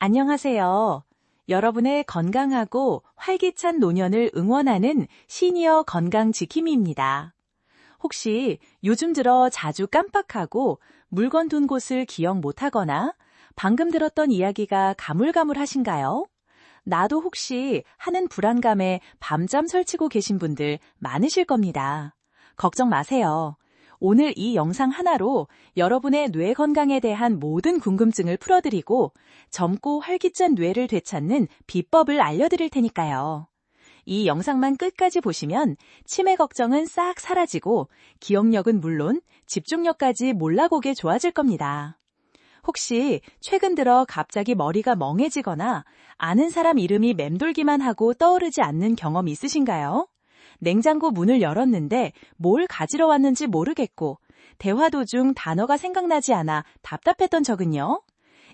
안녕하세요. 여러분의 건강하고 활기찬 노년을 응원하는 시니어 건강 지킴이입니다. 혹시 요즘 들어 자주 깜빡하고 물건 둔 곳을 기억 못하거나 방금 들었던 이야기가 가물가물하신가요? 나도 혹시 하는 불안감에 밤잠 설치고 계신 분들 많으실 겁니다. 걱정 마세요. 오늘 이 영상 하나로 여러분의 뇌 건강에 대한 모든 궁금증을 풀어드리고 젊고 활기찬 뇌를 되찾는 비법을 알려드릴 테니까요. 이 영상만 끝까지 보시면 치매 걱정은 싹 사라지고 기억력은 물론 집중력까지 몰라보게 좋아질 겁니다. 혹시 최근 들어 갑자기 머리가 멍해지거나 아는 사람 이름이 맴돌기만 하고 떠오르지 않는 경험 있으신가요? 냉장고 문을 열었는데 뭘 가지러 왔는지 모르겠고 대화 도중 단어가 생각나지 않아 답답했던 적은요?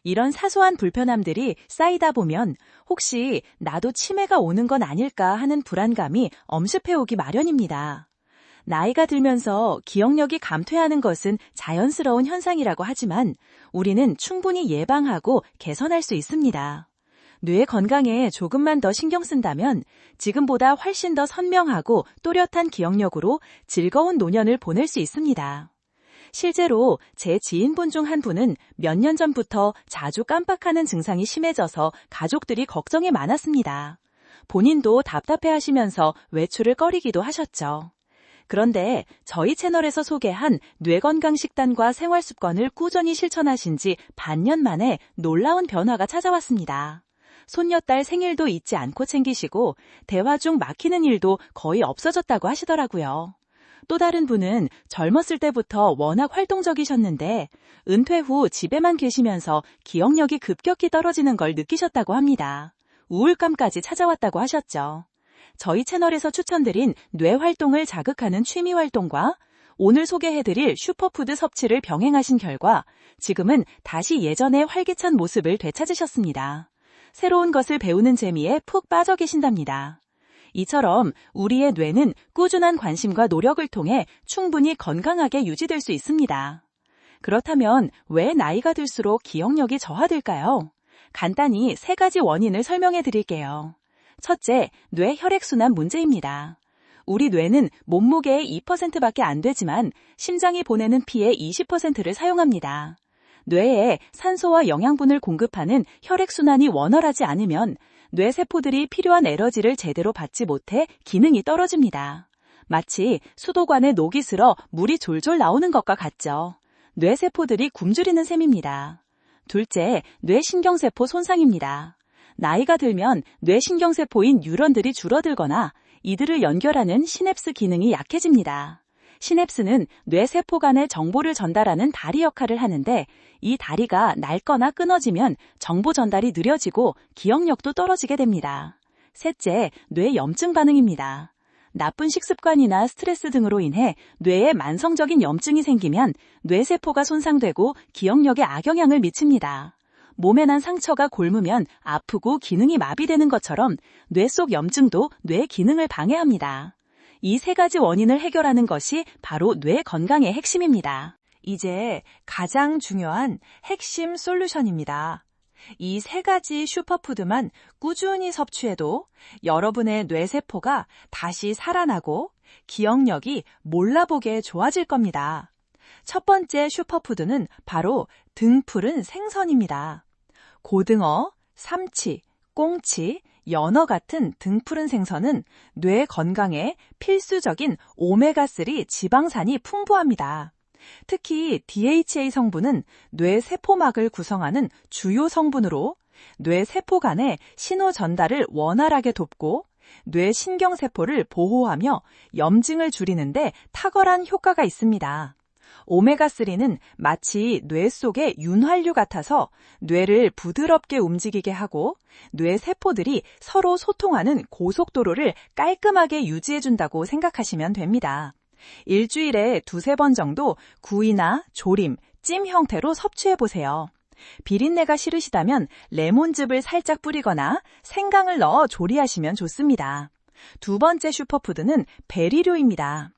이런 사소한 불편함들이 쌓이다 보면 혹시 나도 치매가 오는 건 아닐까 하는 불안감이 엄습해오기 마련입니다. 나이가 들면서 기억력이 감퇴하는 것은 자연스러운 현상이라고 하지만 우리는 충분히 예방하고 개선할 수 있습니다. 뇌 건강에 조금만 더 신경 쓴다면 지금보다 훨씬 더 선명하고 또렷한 기억력으로 즐거운 노년을 보낼 수 있습니다. 실제로 제 지인분 중 한 분은 몇 년 전부터 자주 깜빡하는 증상이 심해져서 가족들이 걱정이 많았습니다. 본인도 답답해 하시면서 외출을 꺼리기도 하셨죠. 그런데 저희 채널에서 소개한 뇌건강 식단과 생활 습관을 꾸준히 실천하신 지 반년 만에 놀라운 변화가 찾아왔습니다. 손녀딸 생일도 잊지 않고 챙기시고 대화 중 막히는 일도 거의 없어졌다고 하시더라고요. 또 다른 분은 젊었을 때부터 워낙 활동적이셨는데 은퇴 후 집에만 계시면서 기억력이 급격히 떨어지는 걸 느끼셨다고 합니다. 우울감까지 찾아왔다고 하셨죠. 저희 채널에서 추천드린 뇌 활동을 자극하는 취미 활동과 오늘 소개해드릴 슈퍼푸드 섭취를 병행하신 결과 지금은 다시 예전의 활기찬 모습을 되찾으셨습니다. 새로운 것을 배우는 재미에 푹 빠져 계신답니다. 이처럼 우리의 뇌는 꾸준한 관심과 노력을 통해 충분히 건강하게 유지될 수 있습니다. 그렇다면 왜 나이가 들수록 기억력이 저하될까요? 간단히 세 가지 원인을 설명해 드릴게요. 첫째, 뇌 혈액순환 문제입니다. 우리 뇌는 몸무게의 2%밖에 안 되지만 심장이 보내는 피의 20%를 사용합니다. 뇌에 산소와 영양분을 공급하는 혈액순환이 원활하지 않으면 뇌세포들이 필요한 에너지를 제대로 받지 못해 기능이 떨어집니다. 마치 수도관에 녹이 슬어 물이 졸졸 나오는 것과 같죠. 뇌세포들이 굶주리는 셈입니다. 둘째, 뇌신경세포 손상입니다. 나이가 들면 뇌신경세포인 뉴런들이 줄어들거나 이들을 연결하는 시냅스 기능이 약해집니다. 시냅스는 뇌세포 간의 정보를 전달하는 다리 역할을 하는데 이 다리가 낡거나 끊어지면 정보 전달이 느려지고 기억력도 떨어지게 됩니다. 셋째, 뇌 염증 반응입니다. 나쁜 식습관이나 스트레스 등으로 인해 뇌에 만성적인 염증이 생기면 뇌세포가 손상되고 기억력에 악영향을 미칩니다. 몸에 난 상처가 골무면 아프고 기능이 마비되는 것처럼 뇌 속 염증도 뇌 기능을 방해합니다. 이 세 가지 원인을 해결하는 것이 바로 뇌 건강의 핵심입니다. 이제 가장 중요한 핵심 솔루션입니다. 이 세 가지 슈퍼푸드만 꾸준히 섭취해도 여러분의 뇌세포가 다시 살아나고 기억력이 몰라보게 좋아질 겁니다. 첫 번째 슈퍼푸드는 바로 등푸른 생선입니다. 고등어, 삼치, 꽁치, 연어 같은 등푸른 생선은 뇌 건강에 필수적인 오메가3 지방산이 풍부합니다. 특히 DHA 성분은 뇌 세포막을 구성하는 주요 성분으로 뇌 세포 간의 신호 전달을 원활하게 돕고 뇌 신경세포를 보호하며 염증을 줄이는데 탁월한 효과가 있습니다. 오메가3는 마치 뇌 속의 윤활유 같아서 뇌를 부드럽게 움직이게 하고 뇌 세포들이 서로 소통하는 고속도로를 깔끔하게 유지해준다고 생각하시면 됩니다. 일주일에 두세 번 정도 구이나 조림, 찜 형태로 섭취해보세요. 비린내가 싫으시다면 레몬즙을 살짝 뿌리거나 생강을 넣어 조리하시면 좋습니다. 두 번째 슈퍼푸드는 베리류입니다.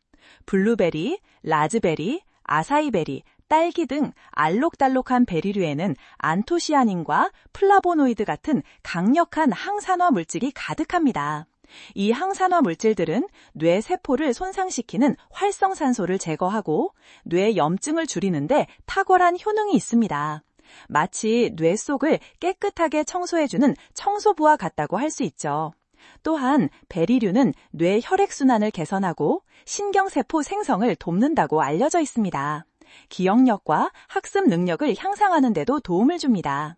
블루베리, 라즈베리, 아사이베리, 딸기 등 알록달록한 베리류에는 안토시아닌과 플라보노이드 같은 강력한 항산화 물질이 가득합니다. 이 항산화 물질들은 뇌 세포를 손상시키는 활성산소를 제거하고 뇌 염증을 줄이는데 탁월한 효능이 있습니다. 마치 뇌 속을 깨끗하게 청소해주는 청소부와 같다고 할 수 있죠. 또한 베리류는 뇌 혈액순환을 개선하고 신경세포 생성을 돕는다고 알려져 있습니다. 기억력과 학습 능력을 향상하는 데도 도움을 줍니다.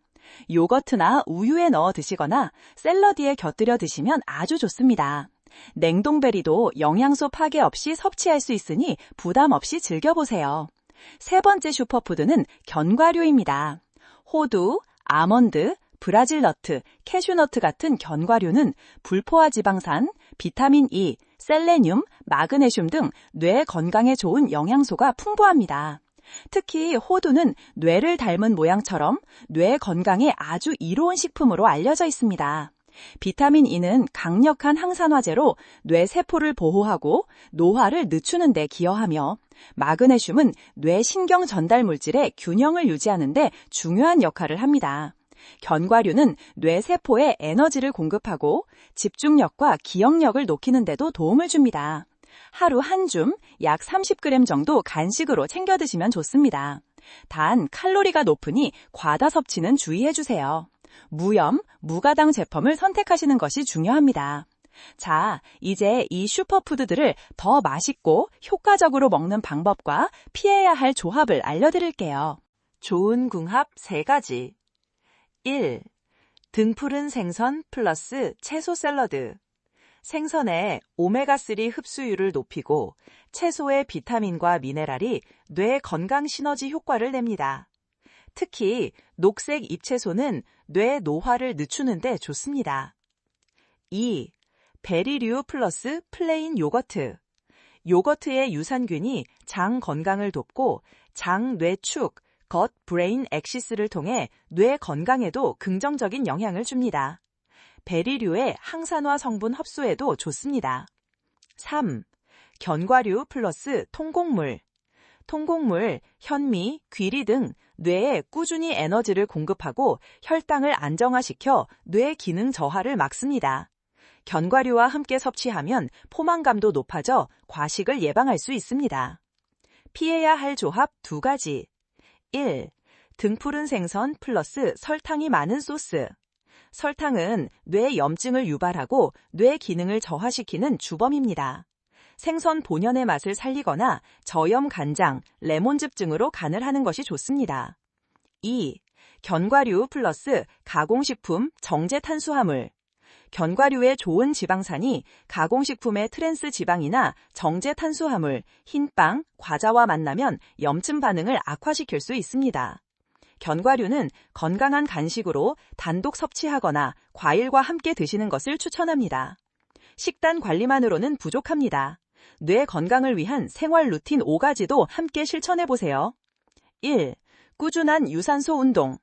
요거트나 우유에 넣어 드시거나 샐러드에 곁들여 드시면 아주 좋습니다. 냉동베리도 영양소 파괴 없이 섭취할 수 있으니 부담 없이 즐겨보세요. 세 번째 슈퍼푸드는 견과류입니다. 호두, 아몬드, 브라질 너트, 캐슈너트 같은 견과류는 불포화 지방산, 비타민 E, 셀레늄, 마그네슘 등 뇌 건강에 좋은 영양소가 풍부합니다. 특히 호두는 뇌를 닮은 모양처럼 뇌 건강에 아주 이로운 식품으로 알려져 있습니다. 비타민 E는 강력한 항산화제로 뇌 세포를 보호하고 노화를 늦추는 데 기여하며 마그네슘은 뇌 신경 전달 물질의 균형을 유지하는 데 중요한 역할을 합니다. 견과류는 뇌 세포에 에너지를 공급하고 집중력과 기억력을 높이는 데도 도움을 줍니다. 하루 한 줌 약 30g 정도 간식으로 챙겨 드시면 좋습니다. 단 칼로리가 높으니 과다 섭취는 주의해 주세요. 무염, 무가당 제품을 선택하시는 것이 중요합니다. 자, 이제 이 슈퍼푸드들을 더 맛있고 효과적으로 먹는 방법과 피해야 할 조합을 알려드릴게요. 좋은 궁합 3가지. 1. 등푸른 생선 플러스 채소 샐러드. 생선의 오메가3 흡수율을 높이고 채소의 비타민과 미네랄이 뇌 건강 시너지 효과를 냅니다. 특히 녹색 잎채소는 뇌 노화를 늦추는 데 좋습니다. 2. 베리류 플러스 플레인 요거트. 요거트의 유산균이 장 건강을 돕고 장 뇌축, 겉 브레인 엑시스를 통해 뇌 건강에도 긍정적인 영향을 줍니다. 베리류의 항산화 성분 흡수에도 좋습니다. 3. 견과류 플러스 통곡물. 통곡물, 현미, 귀리 등 뇌에 꾸준히 에너지를 공급하고 혈당을 안정화시켜 뇌 기능 저하를 막습니다. 견과류와 함께 섭취하면 포만감도 높아져 과식을 예방할 수 있습니다. 피해야 할 조합 두 가지. 1. 등푸른 생선 플러스 설탕이 많은 소스. 설탕은 뇌 염증을 유발하고 뇌 기능을 저하시키는 주범입니다. 생선 본연의 맛을 살리거나 저염 간장, 레몬즙 등으로 간을 하는 것이 좋습니다. 2. 견과류 플러스 가공식품 정제 탄수화물. 견과류의 좋은 지방산이 가공식품의 트랜스 지방이나 정제 탄수화물, 흰빵, 과자와 만나면 염증 반응을 악화시킬 수 있습니다. 견과류는 건강한 간식으로 단독 섭취하거나 과일과 함께 드시는 것을 추천합니다. 식단 관리만으로는 부족합니다. 뇌 건강을 위한 생활 루틴 5가지도 함께 실천해 보세요. 1. 꾸준한 유산소 운동.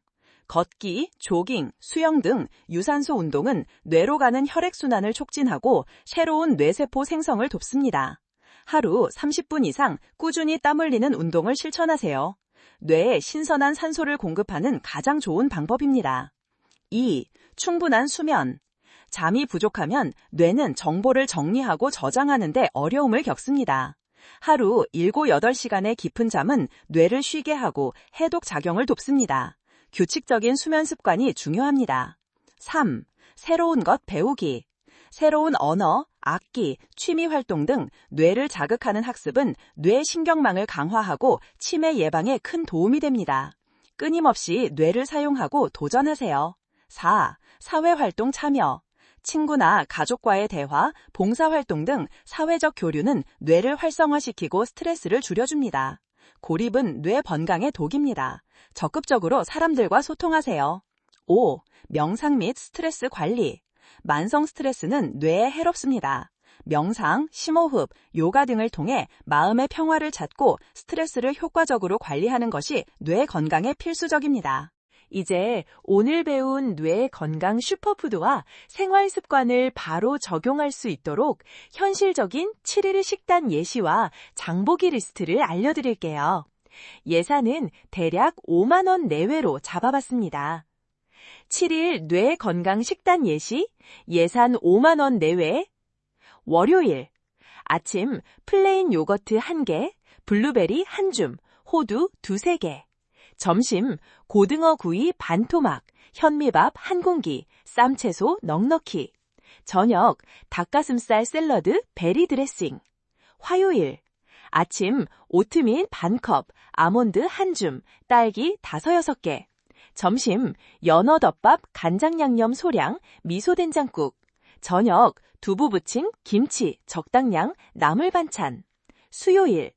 걷기, 조깅, 수영 등 유산소 운동은 뇌로 가는 혈액순환을 촉진하고 새로운 뇌세포 생성을 돕습니다. 하루 30분 이상 꾸준히 땀 흘리는 운동을 실천하세요. 뇌에 신선한 산소를 공급하는 가장 좋은 방법입니다. 2. 충분한 수면. 잠이 부족하면 뇌는 정보를 정리하고 저장하는데 어려움을 겪습니다. 하루 7, 8시간의 깊은 잠은 뇌를 쉬게 하고 해독 작용을 돕습니다. 규칙적인 수면 습관이 중요합니다. 3. 새로운 것 배우기. 새로운 언어, 악기, 취미 활동 등 뇌를 자극하는 학습은 뇌 신경망을 강화하고 치매 예방에 큰 도움이 됩니다. 끊임없이 뇌를 사용하고 도전하세요. 4. 사회활동 참여. 친구나 가족과의 대화, 봉사활동 등 사회적 교류는 뇌를 활성화시키고 스트레스를 줄여줍니다. 고립은 뇌 번강의 독입니다. 적극적으로 사람들과 소통하세요. 5. 명상 및 스트레스 관리. 만성 스트레스는 뇌에 해롭습니다. 명상, 심호흡, 요가 등을 통해 마음의 평화를 찾고 스트레스를 효과적으로 관리하는 것이 뇌 건강에 필수적입니다. 이제 오늘 배운 뇌 건강 슈퍼푸드와 생활 습관을 바로 적용할 수 있도록 현실적인 7일 식단 예시와 장보기 리스트를 알려드릴게요. 예산은 대략 5만원 내외로 잡아봤습니다. 7일 뇌 건강 식단 예시, 예산 5만원 내외. 월요일, 아침 플레인 요거트 1개, 블루베리 1줌, 호두 2, 3개. 점심 고등어 구이 반토막, 현미밥 한 공기, 쌈채소 넉넉히. 저녁 닭가슴살 샐러드 베리 드레싱. 화요일 아침 오트밀 반컵, 아몬드 한 줌, 딸기 다섯 여섯 개. 점심 연어덮밥 간장 양념 소량, 미소 된장국. 저녁 두부 부침, 김치, 적당량, 나물 반찬. 수요일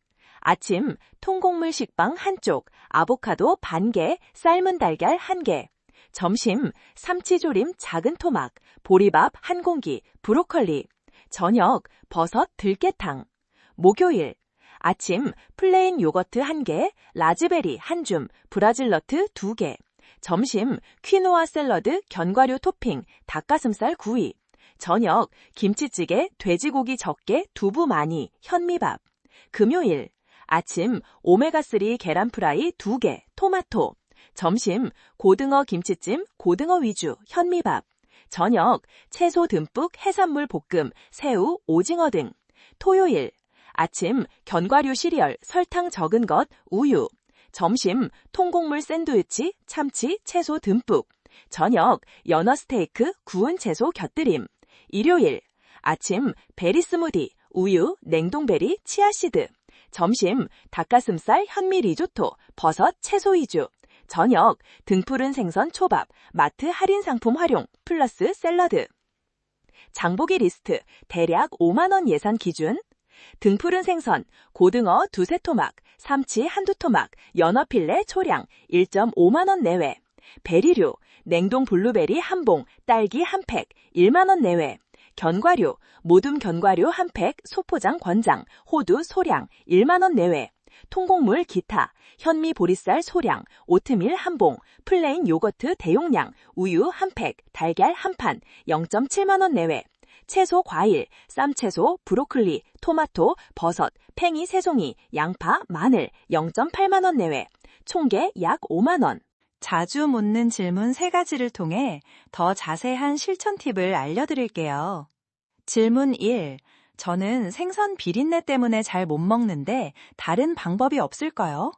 아침 통곡물 식빵 한쪽, 아보카도 반 개, 삶은 달걀 한 개. 점심 삼치조림 작은 토막, 보리밥 한 공기, 브로콜리. 저녁 버섯 들깨탕. 목요일 아침 플레인 요거트 1개, 라즈베리 1줌, 브라질 너트 2개. 점심 퀴노아 샐러드, 견과류 토핑, 닭가슴살 구이. 저녁 김치찌개, 돼지고기 적게, 두부 많이, 현미밥. 금요일 아침 오메가3 계란 프라이 2개, 토마토. 점심 고등어 김치찜, 고등어 위주, 현미밥. 저녁 채소 듬뿍 해산물 볶음, 새우, 오징어 등. 토요일 아침 견과류 시리얼, 설탕 적은 것, 우유. 점심 통곡물 샌드위치, 참치, 채소 듬뿍. 저녁 연어 스테이크, 구운 채소 곁들임. 일요일 아침 베리 스무디, 우유, 냉동베리, 치아시드. 점심 닭가슴살, 현미 리조토, 버섯, 채소 위주. 저녁 등푸른 생선 초밥, 마트 할인 상품 활용, 플러스 샐러드. 장보기 리스트 대략 5만 원 예산 기준 등푸른 생선, 고등어 두세 토막, 삼치 한두 토막, 연어 필레 초량 1.5만 원 내외, 베리류, 냉동 블루베리 한 봉, 딸기 한 팩, 1만 원 내외, 견과류, 모둠 견과류 한 팩, 소포장 권장, 호두 소량, 1만원 내외, 통곡물 기타, 현미 보리쌀 소량, 오트밀 한 봉, 플레인 요거트 대용량, 우유 한 팩, 달걀 한 판, 0.7만원 내외, 채소 과일, 쌈채소, 브로콜리, 토마토, 버섯, 팽이 세송이, 양파, 마늘 0.8만원 내외, 총계 약 5만원. 자주 묻는 질문 3가지를 통해 더 자세한 실천 팁을 알려드릴게요. 질문 1. 저는 생선 비린내 때문에 잘 못 먹는데 다른 방법이 없을까요?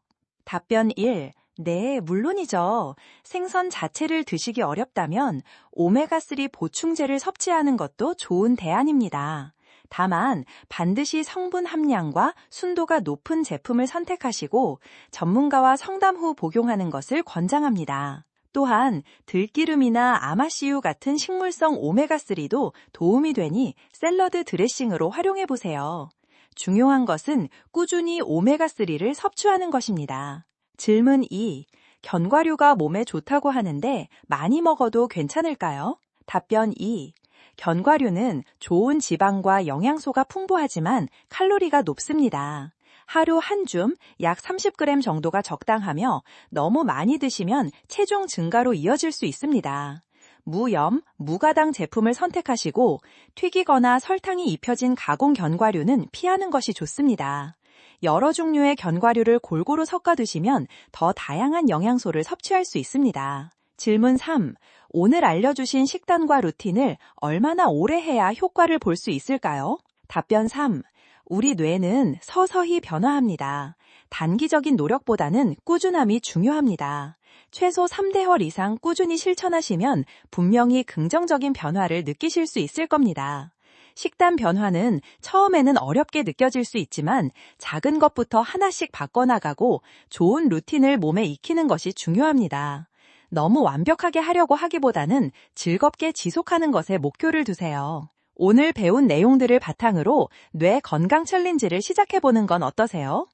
답변 1. 네, 물론이죠. 생선 자체를 드시기 어렵다면 오메가3 보충제를 섭취하는 것도 좋은 대안입니다. 다만 반드시 성분 함량과 순도가 높은 제품을 선택하시고 전문가와 상담 후 복용하는 것을 권장합니다. 또한 들기름이나 아마씨유 같은 식물성 오메가3도 도움이 되니 샐러드 드레싱으로 활용해 보세요. 중요한 것은 꾸준히 오메가3를 섭취하는 것입니다. 질문 2. 견과류가 몸에 좋다고 하는데 많이 먹어도 괜찮을까요? 답변 2. 견과류는 좋은 지방과 영양소가 풍부하지만 칼로리가 높습니다. 하루 한 줌 약 30g 정도가 적당하며 너무 많이 드시면 체중 증가로 이어질 수 있습니다. 무염, 무가당 제품을 선택하시고 튀기거나 설탕이 입혀진 가공 견과류는 피하는 것이 좋습니다. 여러 종류의 견과류를 골고루 섞어 드시면 더 다양한 영양소를 섭취할 수 있습니다. 질문 3. 오늘 알려주신 식단과 루틴을 얼마나 오래 해야 효과를 볼 수 있을까요? 답변 3. 우리 뇌는 서서히 변화합니다. 단기적인 노력보다는 꾸준함이 중요합니다. 최소 3대월 이상 꾸준히 실천하시면 분명히 긍정적인 변화를 느끼실 수 있을 겁니다. 식단 변화는 처음에는 어렵게 느껴질 수 있지만 작은 것부터 하나씩 바꿔나가고 좋은 루틴을 몸에 익히는 것이 중요합니다. 너무 완벽하게 하려고 하기보다는 즐겁게 지속하는 것에 목표를 두세요. 오늘 배운 내용들을 바탕으로 뇌 건강 챌린지를 시작해보는 건 어떠세요?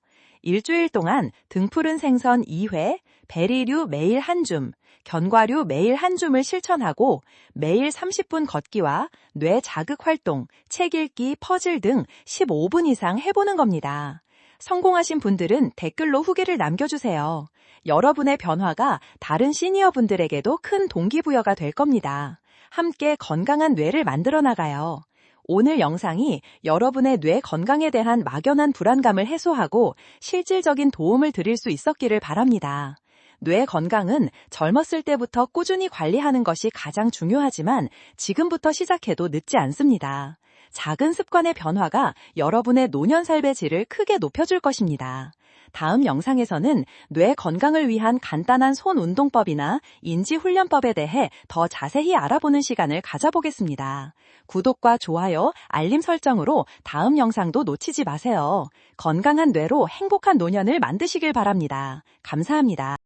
일주일 동안 등푸른 생선 2회, 베리류 매일 한 줌, 견과류 매일 한 줌을 실천하고 매일 30분 걷기와 뇌 자극 활동, 책 읽기, 퍼즐 등 15분 이상 해보는 겁니다. 성공하신 분들은 댓글로 후기를 남겨주세요. 여러분의 변화가 다른 시니어 분들에게도 큰 동기부여가 될 겁니다. 함께 건강한 뇌를 만들어 나가요. 오늘 영상이 여러분의 뇌 건강에 대한 막연한 불안감을 해소하고 실질적인 도움을 드릴 수 있었기를 바랍니다. 뇌 건강은 젊었을 때부터 꾸준히 관리하는 것이 가장 중요하지만 지금부터 시작해도 늦지 않습니다. 작은 습관의 변화가 여러분의 노년 삶의 질을 크게 높여줄 것입니다. 다음 영상에서는 뇌 건강을 위한 간단한 손 운동법이나 인지 훈련법에 대해 더 자세히 알아보는 시간을 가져보겠습니다. 구독과 좋아요, 알림 설정으로 다음 영상도 놓치지 마세요. 건강한 뇌로 행복한 노년을 만드시길 바랍니다. 감사합니다.